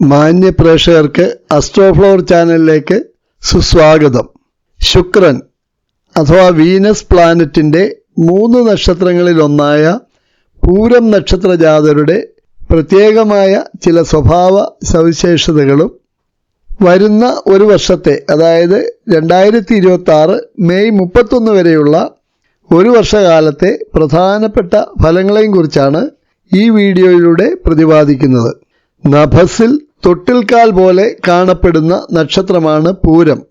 മാന്യ പ്രേക്ഷകർക്ക് അസ്ട്രോഫ്ലോർ ചാനലിലേക്ക് സുസ്വാഗതം. ശുക്രൻ അഥവാ വീനസ് പ്ലാനറ്റിന്റെ മൂന്ന് നക്ഷത്രങ്ങളിലൊന്നായ പൂരം നക്ഷത്ര ജാതരുടെ പ്രത്യേകമായ ചില സ്വഭാവ സവിശേഷതകളും വരുന്ന ഒരു വർഷത്തെ അതായത് രണ്ടായിരത്തി ഇരുപത്തി ആറ് മെയ് മുപ്പത്തൊന്ന് വരെയുള്ള ഒരു വർഷകാലത്തെ പ്രധാനപ്പെട്ട ഫലങ്ങളെയും കുറിച്ചാണ് ഈ വീഡിയോയിലൂടെ പ്രതിപാദിക്കുന്നത്. നഭസിൽ തൊട്ടിൽക്കാൽ പോലെ കാണപ്പെടുന്ന നക്ഷത്രമാണ് പൂരം.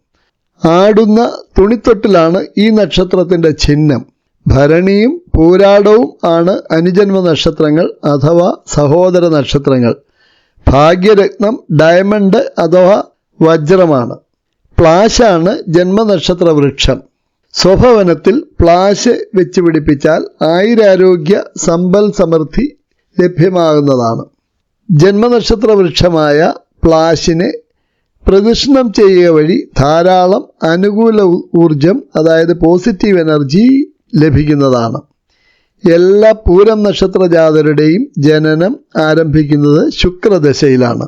ആടുന്ന തുണിത്തൊട്ടിലാണ് ഈ നക്ഷത്രത്തിന്റെ ചിഹ്നം. ഭരണിയും പൂരാടവും ആണ് അനുജന്മ നക്ഷത്രങ്ങൾ അഥവാ സഹോദര നക്ഷത്രങ്ങൾ. ഭാഗ്യരത്നം ഡയമണ്ട് അഥവാ വജ്രമാണ്. പ്ലാശാണ് ജന്മനക്ഷത്ര വൃക്ഷം. സ്വഭവനത്തിൽ പ്ലാശ് വെച്ച് പിടിപ്പിച്ചാൽ ആയുരാരോഗ്യ സമ്പൽ സമൃദ്ധി ലഭ്യമാകുന്നതാണ്. ജന്മനക്ഷത്ര വൃക്ഷമായ പ്ലാശിനെ പ്രദക്ഷിണം ചെയ്യുക വഴി ധാരാളം അനുകൂല ഊർജം അതായത് പോസിറ്റീവ് എനർജി ലഭിക്കുന്നതാണ്. എല്ലാ പൂരം നക്ഷത്ര ജാതരുടെയും ജനനം ആരംഭിക്കുന്നത് ശുക്രദശയിലാണ്.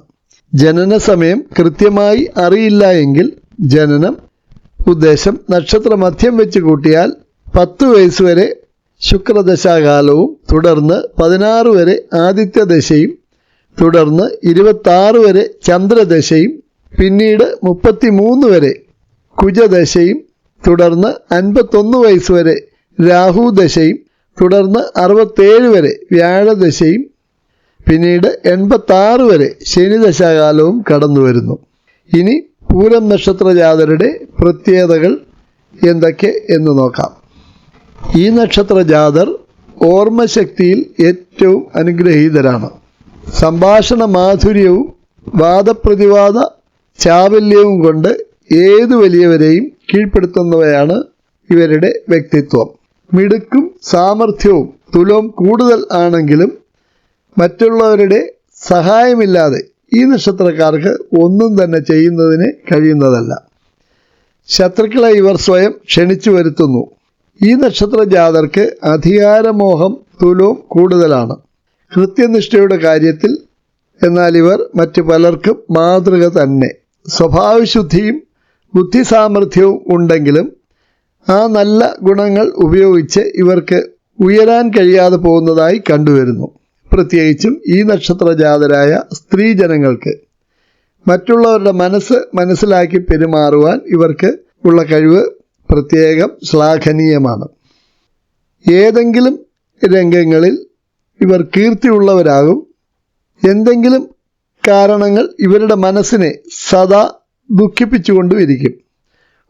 ജനന സമയം കൃത്യമായി അറിയില്ല എങ്കിൽ ജനനം ഉദ്ദേശം നക്ഷത്ര മധ്യം വെച്ച് കൂട്ടിയാൽ പത്ത് വയസ്സ് വരെ ശുക്രദശാകാലവും തുടർന്ന് പതിനാറ് വരെ ആദിത്യദശയും തുടർന്ന് ഇരുപത്തി വരെ ചന്ദ്രദശയും പിന്നീട് മുപ്പത്തിമൂന്ന് വരെ കുജദശയും തുടർന്ന് അൻപത്തൊന്ന് വയസ്സ് വരെ രാഹുദശയും തുടർന്ന് അറുപത്തേഴ് വരെ വ്യാഴദശയും പിന്നീട് എൺപത്താറ് വരെ ശനിദശാകാലവും കടന്നു വരുന്നു. ഇനി പൂരം നക്ഷത്ര ജാതരുടെ പ്രത്യേകതകൾ എന്തൊക്കെ എന്ന് നോക്കാം. ഈ നക്ഷത്ര ജാതർ ഓർമ്മശക്തിയിൽ ഏറ്റവും അനുഗ്രഹീതരാണ്. സംഭാഷണ മാധുര്യവും വാദപ്രതിവാദ ചാവല്യവും കൊണ്ട് ഏതു വലിയവരെയും കീഴ്പ്പെടുത്തുന്നവയാണ് ഇവരുടെ വ്യക്തിത്വം. മിടുക്കും സാമർഥ്യവും തുലവും കൂടുതൽ ആണെങ്കിലും മറ്റുള്ളവരുടെ സഹായമില്ലാതെ ഈ നക്ഷത്രക്കാർക്ക് ഒന്നും തന്നെ ചെയ്യുന്നതിന് കഴിയുന്നതല്ല. ശത്രുക്കളെ ഇവർ സ്വയം ക്ഷണിച്ചു വരുത്തുന്നു. ഈ നക്ഷത്ര ജാതർക്ക് അധികാരമോഹം തുലവും കൂടുതലാണ്. കൃത്യനിഷ്ഠയുടെ കാര്യത്തിൽ എന്നാൽ ഇവർ മറ്റ് പലർക്കും മാതൃക തന്നെ. സ്വഭാവശുദ്ധിയും ബുദ്ധിസാമർഥ്യവും ഉണ്ടെങ്കിലും ആ നല്ല ഗുണങ്ങൾ ഉപയോഗിച്ച് ഇവർക്ക് ഉയരാൻ കഴിയാതെ പോകുന്നതായി കണ്ടുവരുന്നു. പ്രത്യേകിച്ചും ഈ നക്ഷത്ര ജാതരായ സ്ത്രീജനങ്ങൾക്ക് മറ്റുള്ളവരുടെ മനസ്സ് മനസ്സിലാക്കി പെരുമാറുവാൻ ഇവർക്ക് ഉള്ള കഴിവ് പ്രത്യേകം ശ്ലാഘനീയമാണ്. ഏതെങ്കിലും രംഗങ്ങളിൽ ഇവർ കീർത്തിയുള്ളവരാകും. എന്തെങ്കിലും കാരണങ്ങൾ ഇവരുടെ മനസ്സിനെ സദാ ദുഃഖിപ്പിച്ചുകൊണ്ടുമിരിക്കും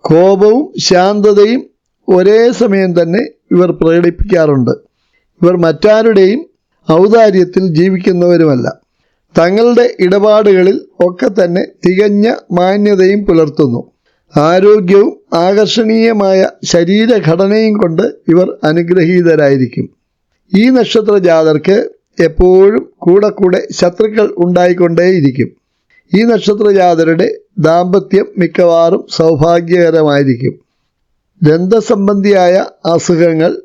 കോപവും ശാന്തതയും ഒരേ സമയം തന്നെ ഇവർ പ്രകടിപ്പിക്കാറുണ്ട്. ഇവർ മറ്റാരുടെയും ഔദാര്യത്തിൽ ജീവിക്കുന്നവരുമല്ല. തങ്ങളുടെ ഇടപാടുകളിൽ ഒക്കെ തന്നെ തികഞ്ഞ മാന്യതയും പുലർത്തുന്നു. ആരോഗ്യവും ആകർഷണീയമായ ശരീരഘടനയും കൊണ്ട് ഇവർ അനുഗ്രഹീതരായിരിക്കും. ഈ നക്ഷത്ര ജാതർക്ക് എപ്പോഴും കൂടെ കൂടെ ശത്രുക്കൾ ഉണ്ടായിക്കൊണ്ടേയിരിക്കും. ഈ നക്ഷത്ര ജാതരുടെ ദാമ്പത്യം മിക്കവാറും സൗഭാഗ്യകരമായിരിക്കും. ദന്തസംബന്ധിയായ അസുഖങ്ങൾ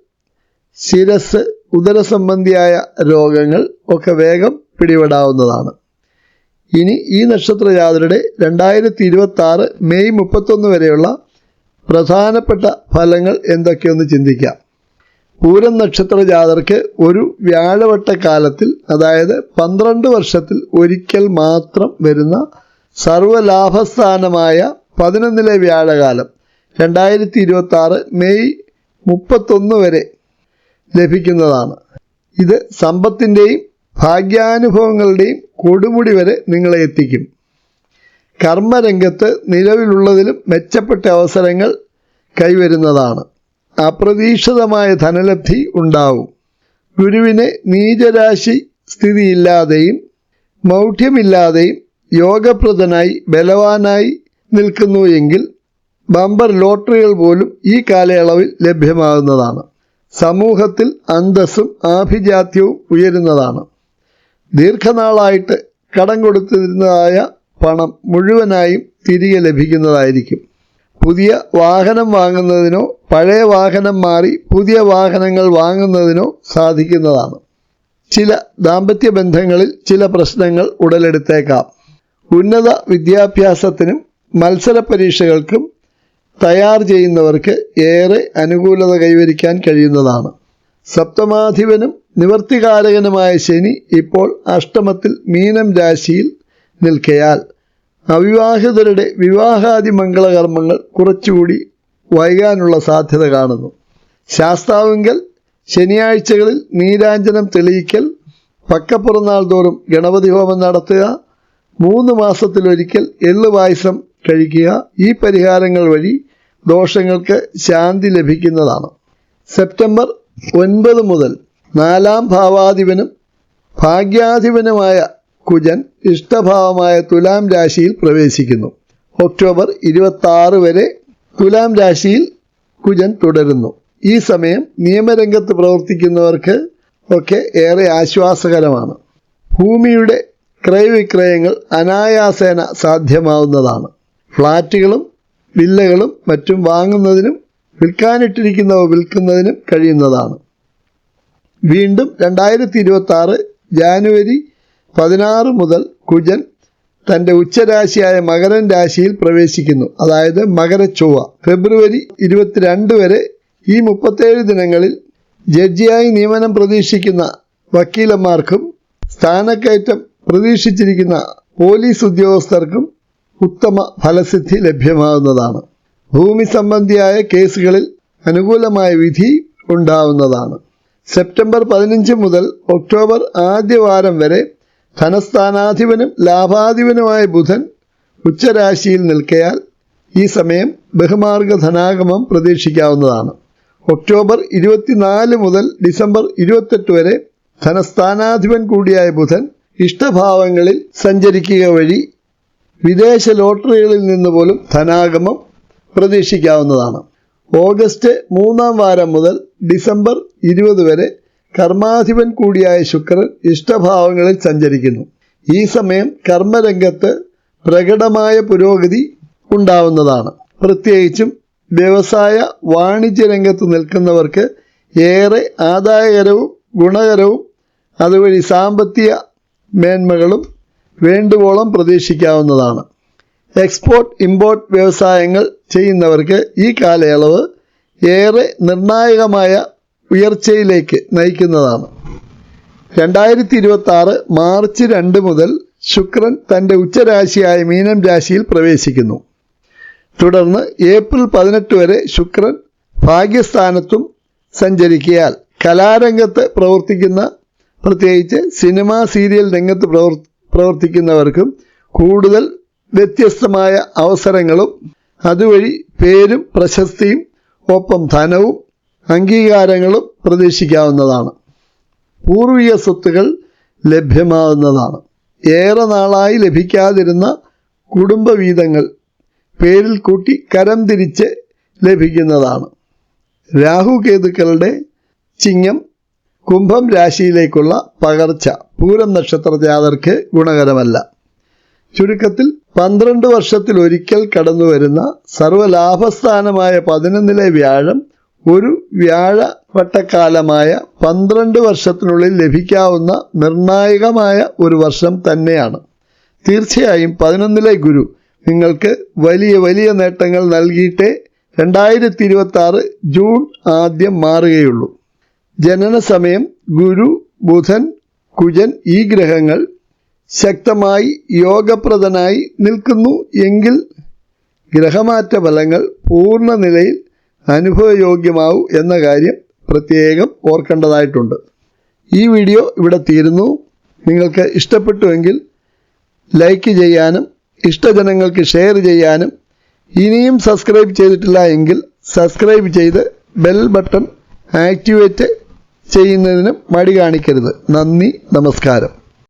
ശിരസ് ഉദരസംബന്ധിയായ രോഗങ്ങൾ ഒക്കെ വേഗം പിടിപെടാവുന്നതാണ്. ഇനി ഈ നക്ഷത്ര ജാതരുടെ രണ്ടായിരത്തി ഇരുപത്തി ആറ് മെയ് മുപ്പത്തൊന്ന് വരെയുള്ള പ്രധാനപ്പെട്ട ഫലങ്ങൾ എന്തൊക്കെയൊന്ന് ചിന്തിക്കാം. പൂരം നക്ഷത്ര ജാതർക്ക് ഒരു വ്യാഴവട്ട കാലത്തിൽ അതായത് പന്ത്രണ്ട് വർഷത്തിൽ ഒരിക്കൽ മാത്രം വരുന്ന സർവലാഭസ്ഥാനമായ പതിനൊന്നിലെ വ്യാഴകാലം രണ്ടായിരത്തി ഇരുപത്തി ആറ് മെയ് മുപ്പത്തൊന്ന് വരെ ലഭിക്കുന്നതാണ്. ഇത് സമ്പത്തിന്റെയും ഭാഗ്യാനുഭവങ്ങളുടെയും കൊടുമുടി വരെ നിങ്ങളെ എത്തിക്കും. കർമ്മരംഗത്ത് നിലവിലുള്ളതിലും മെച്ചപ്പെട്ട അവസരങ്ങൾ കൈവരുന്നതാണ്. അപ്രതീക്ഷിതമായ ധനലബ്ധി ഉണ്ടാവും. ഗുരുവിനെ നീചരാശി സ്ഥിതിയില്ലാതെയും മൗഢ്യമില്ലാതെയും യോഗപ്രദനായി ബലവാനായി നിൽക്കുന്നു എങ്കിൽ ബമ്പർ ലോട്ടറികൾ പോലും ഈ കാലയളവിൽ ലഭ്യമാകുന്നതാണ്. സമൂഹത്തിൽ അന്തസ്സും ആഭിജാത്യവും ഉയരുന്നതാണ്. ദീർഘനാളായിട്ട് കടം കൊടുത്തിരുന്നതായ പണം മുഴുവനായും തിരികെ ലഭിക്കുന്നതായിരിക്കും. പുതിയ വാഹനം വാങ്ങുന്നതിനോ പഴയ വാഹനം മാറി പുതിയ വാഹനങ്ങൾ വാങ്ങുന്നതിനോ സാധിക്കുന്നതാണ്. ചില ദാമ്പത്യ ബന്ധങ്ങളിൽ ചില പ്രശ്നങ്ങൾ ഉടലെടുത്തേക്കാം. ഉന്നത വിദ്യാഭ്യാസത്തിനും മത്സര പരീക്ഷകൾക്കും തയ്യാർ ചെയ്യുന്നവർക്ക് ഏറെ അനുകൂലത കൈവരിക്കാൻ കഴിയുന്നതാണ്. സപ്തമാധിപനും നിവർത്തികാരകനുമായ ശനി ഇപ്പോൾ അഷ്ടമത്തിൽ മീനം രാശിയിൽ നിൽക്കയാൽ അവിവാഹിതരുടെ വിവാഹാദി മംഗളകർമ്മങ്ങൾ കുറച്ചുകൂടി വൈകാനുള്ള സാധ്യത കാണുന്നു. ശാസ്താവിങ്കൽ ശനിയാഴ്ചകളിൽ നീരാഞ്ജനം തെളിയിക്കൽ പക്കപ്പുറന്നാൾ തോറും ഗണപതി ഹോമം നടത്തുക മൂന്ന് മാസത്തിലൊരിക്കൽ എള്ള് പായസം കഴിക്കുക. ഈ പരിഹാരങ്ങൾ വഴി ദോഷങ്ങൾക്ക് ശാന്തി ലഭിക്കുന്നതാണ്. സെപ്റ്റംബർ ഒൻപത് മുതൽ നാലാം ഭാവാധിപനും ഭാഗ്യാധിപനുമായ കുജൻ ഇഷ്ടഭാവമായ തുലാം രാശിയിൽ പ്രവേശിക്കുന്നു. ഒക്ടോബർ ഇരുപത്തി വരെ തുലാം രാശിയിൽ കുജൻ തുടരുന്നു. ഈ സമയം നിയമരംഗത്ത് പ്രവർത്തിക്കുന്നവർക്ക് ഒക്കെ ഏറെ ആശ്വാസകരമാണ്. ഭൂമിയുടെ ക്രയവിക്രയങ്ങൾ അനായാസേന സാധ്യമാവുന്നതാണ്. ഫ്ളാറ്റുകളും വില്ലകളും മറ്റും വാങ്ങുന്നതിനും വിൽക്കാനിട്ടിരിക്കുന്നവ വിൽക്കുന്നതിനും കഴിയുന്നതാണ്. വീണ്ടും രണ്ടായിരത്തി ഇരുപത്തി ജാനുവരി പതിനാറ് മുതൽ കുജൻ തന്റെ ഉച്ചരാശിയായ മകരൻ രാശിയിൽ പ്രവേശിക്കുന്നു. അതായത് മകരച്ചൊവ്വ ഫെബ്രുവരി ഇരുപത്തിരണ്ട് വരെ ഈ മുപ്പത്തേഴ് ദിനങ്ങളിൽ ജഡ്ജിയായി നിയമനം പ്രതീക്ഷിക്കുന്ന വക്കീലന്മാർക്കും സ്ഥാനക്കയറ്റം പ്രതീക്ഷിച്ചിരിക്കുന്ന പോലീസ് ഉദ്യോഗസ്ഥർക്കും ഉത്തമ ഫലസിദ്ധി ലഭ്യമാകുന്നതാണ്. ഭൂമി സംബന്ധിയായ കേസുകളിൽ അനുകൂലമായ വിധി ഉണ്ടാവുന്നതാണ്. സെപ്റ്റംബർ പതിനഞ്ച് മുതൽ ഒക്ടോബർ ആദ്യ വാരം വരെ ധനസ്ഥാനാധിപനും ലാഭാധിപനുമായ ബുധൻ ഉച്ചരാശിയിൽ നിൽക്കയാൽ ഈ സമയം ബഹുമാർഗ ധനാഗമം പ്രതീക്ഷിക്കാവുന്നതാണ്. ഒക്ടോബർ ഇരുപത്തിനാല് മുതൽ ഡിസംബർ ഇരുപത്തെട്ട് വരെ ധനസ്ഥാനാധിപൻ കൂടിയായ ബുധൻ ഇഷ്ടഭാവങ്ങളിൽ സഞ്ചരിക്കുക വഴി വിദേശ ലോട്ടറികളിൽ നിന്ന് പോലും ധനാഗമം പ്രതീക്ഷിക്കാവുന്നതാണ്. ഓഗസ്റ്റ് മൂന്നാം വാരം മുതൽ ഡിസംബർ ഇരുപത് വരെ കർമാധിപൻ കൂടിയായ ശുക്രൻ ഇഷ്ടഭാവങ്ങളിൽ സഞ്ചരിക്കുന്നു. ഈ സമയം കർമ്മരംഗത്ത് പ്രകടമായ പുരോഗതി ഉണ്ടാവുന്നതാണ്. പ്രത്യേകിച്ചും വ്യവസായ വാണിജ്യ രംഗത്ത് നിൽക്കുന്നവർക്ക് ഏറെ ആദായകരവും ഗുണകരവും അതുവഴി സാമ്പത്തിക മേന്മകളും വേണ്ടുവോളം പ്രതീക്ഷിക്കാവുന്നതാണ്. എക്സ്പോർട്ട് ഇമ്പോർട്ട് വ്യവസായങ്ങൾ ചെയ്യുന്നവർക്ക് ഈ കാലയളവ് ഏറെ നിർണായകമായ ഉയർച്ചയിലേക്ക് നയിക്കുന്നതാണ്. രണ്ടായിരത്തി ഇരുപത്തി ആറ് മാർച്ച് രണ്ട് മുതൽ ശുക്രൻ തന്റെ ഉച്ചരാശിയായ മീനം രാശിയിൽ പ്രവേശിക്കുന്നു. തുടർന്ന് ഏപ്രിൽ പതിനെട്ട് വരെ ശുക്രൻ ഭാഗ്യസ്ഥാനത്തും സഞ്ചരിക്കയാൽ കലാരംഗത്ത് പ്രവർത്തിക്കുന്ന പ്രത്യേകിച്ച് സിനിമ സീരിയൽ രംഗത്ത് പ്രവർ പ്രവർത്തിക്കുന്നവർക്കും കൂടുതൽ വ്യത്യസ്തമായ അവസരങ്ങളും അതുവഴി പേരും പ്രശസ്തിയും ഒപ്പം ധനവും അംഗീകാരങ്ങളും പ്രതീക്ഷിക്കാവുന്നതാണ്. പൂർവീയ സ്വത്തുകൾ ലഭ്യമാവുന്നതാണ്. ഏറെ നാളായി ലഭിക്കാതിരുന്ന കുടുംബവീതങ്ങൾ പേരിൽ കൂട്ടി കരം തിരിച്ച് ലഭിക്കുന്നതാണ്. രാഹുകേതുക്കളുടെ ചിങ്ങം കുംഭം രാശിയിലേക്കുള്ള പകർച്ച. പൂരം നക്ഷത്ര ജാതർക്ക് ഗുണകരമല്ല. ചുരുക്കത്തിൽ പന്ത്രണ്ട് വർഷത്തിൽ ഒരിക്കൽ കടന്നു വരുന്ന സർവലാഭസ്ഥാനമായ പതിനൊന്നിലെ വ്യാഴം ഒരു വ്യാഴ വട്ടക്കാലമായ പന്ത്രണ്ട് വർഷത്തിനുള്ളിൽ ലഭിക്കാവുന്ന നിർണായകമായ ഒരു വർഷം തന്നെയാണ്. തീർച്ചയായും പതിനൊന്നിലെ ഗുരു നിങ്ങൾക്ക് വലിയ വലിയ നേട്ടങ്ങൾ നൽകിയിട്ടേ രണ്ടായിരത്തി ഇരുപത്തി ജൂൺ ആദ്യം മാറുകയുള്ളൂ. ജനന സമയം ഗുരു ബുധൻ കുജൻ ഈ ഗ്രഹങ്ങൾ ശക്തമായി യോഗപ്രദനായി നിൽക്കുന്നു എങ്കിൽ ഗ്രഹമാറ്റ ഫലങ്ങൾ പൂർണ നിലയിൽ അനുഭവയോഗ്യമാവും എന്ന കാര്യം പ്രത്യേകം ഓർക്കേണ്ടതായിട്ടുണ്ട്. ഈ വീഡിയോ ഇവിടെ തീരുന്നു. നിങ്ങൾക്ക് ഇഷ്ടപ്പെട്ടുവെങ്കിൽ ലൈക്ക് ചെയ്യാനും ഇഷ്ടജനങ്ങൾക്ക് ഷെയർ ചെയ്യാനും ഇനിയും സബ്സ്ക്രൈബ് ചെയ്തിട്ടില്ല എങ്കിൽ സബ്സ്ക്രൈബ് ചെയ്ത് ബെൽ ബട്ടൺ ആക്ടിവേറ്റ് ചെയ്യുന്നതിനും മടി കാണിക്കരുത്. നന്ദി നമസ്കാരം.